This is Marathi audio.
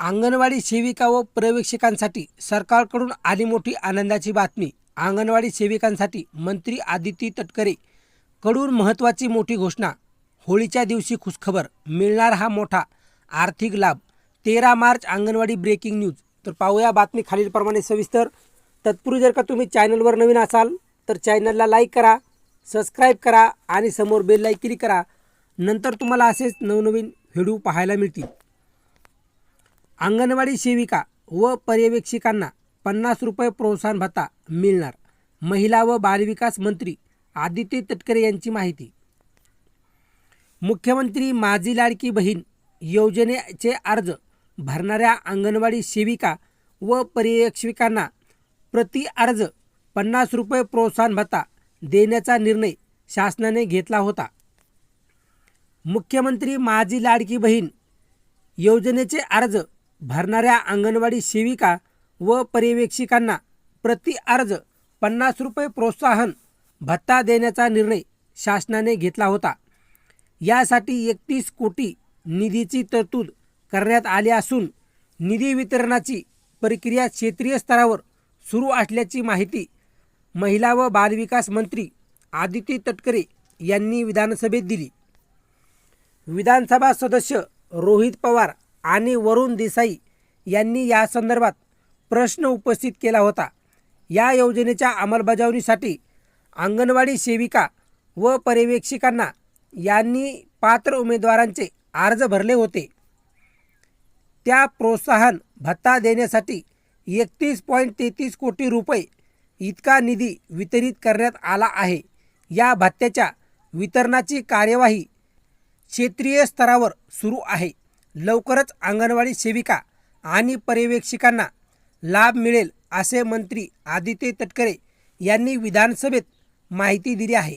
अंगणवाडी सेविका व पर्यवेक्षकांसाठी सरकारकडून आली मोठी आनंदाची बातमी. अंगणवाडी सेविकांसाठी मंत्री आदिती तटकरे. कडून महत्त्वाची मोठी घोषणा. होळीच्या दिवशी खुशखबर. मिळणार हा मोठा आर्थिक लाभ. तेरा मार्च अंगणवाडी ब्रेकिंग न्यूज. तर पाहूया बातमी खालीलप्रमाणे सविस्तर. तत्पूर्वी जर का तुम्ही चॅनलवर नवीन असाल तर चॅनलला लाईक करा सबस्क्राईब करा आणि समोर बेल लाईक क्लिक करा. नंतर तुम्हाला असेच नवनवीन व्हिडिओ पाहायला मिळतील. अंगणवाडी सेविका व पर्यवेक्षिकांना पन्नास रुपये प्रोत्साहन भत्ता मिळणार. महिला व बालविकास मंत्री आदित्य तटकरे यांची माहिती. मुख्यमंत्री माझी लाडकी बहीण योजनेचे अर्ज भरणाऱ्या अंगणवाडी सेविका व पर्यवेक्षिकांना प्रति अर्ज पन्नास रुपये प्रोत्साहन भत्ता देण्याचा निर्णय शासनाने घेतला होता. मुख्यमंत्री माझी लाडकी बहीण योजनेचे अर्ज भरणाऱ्या अंगणवाडी सेविका व पर्यवेक्षिकांना प्रति अर्ज पन्नास रुपये प्रोत्साहन भत्ता देण्याचा निर्णय शासनाने घेतला होता. यासाठी एकतीस कोटी निधीची तरतूद करण्यात आली असून निधी वितरणाची प्रक्रिया क्षेत्रीय स्तरावर सुरू असल्याची माहिती महिला व बालविकास मंत्री आदिती तटकरे यांनी विधानसभेत दिली. विधानसभा सदस्य रोहित पवार आणि वरुण देसाई यांनी या संदर्भात प्रश्न उपस्थित केला होता. या योजनेच्या अंमलबजावणीसाठी अंगणवाडी सेविका व पर्यवेक्षिकांना यांनी पात्र उमेदवारांचे अर्ज भरले होते. त्या प्रोत्साहन भत्ता देण्यासाठी एकतीस पॉईंट तेहतीस कोटी रुपये इतका निधी वितरित करण्यात आला आहे. या भत्त्याच्या वितरणाची कार्यवाही क्षेत्रीय स्तरावर सुरू आहे. लवकरच अंगणवाडी सेविका आणि पर्यवेक्षिकांना लाभ मिळेल असे मंत्री आदित्य तटकरे यांनी विधानसभेत माहिती दिली आहे.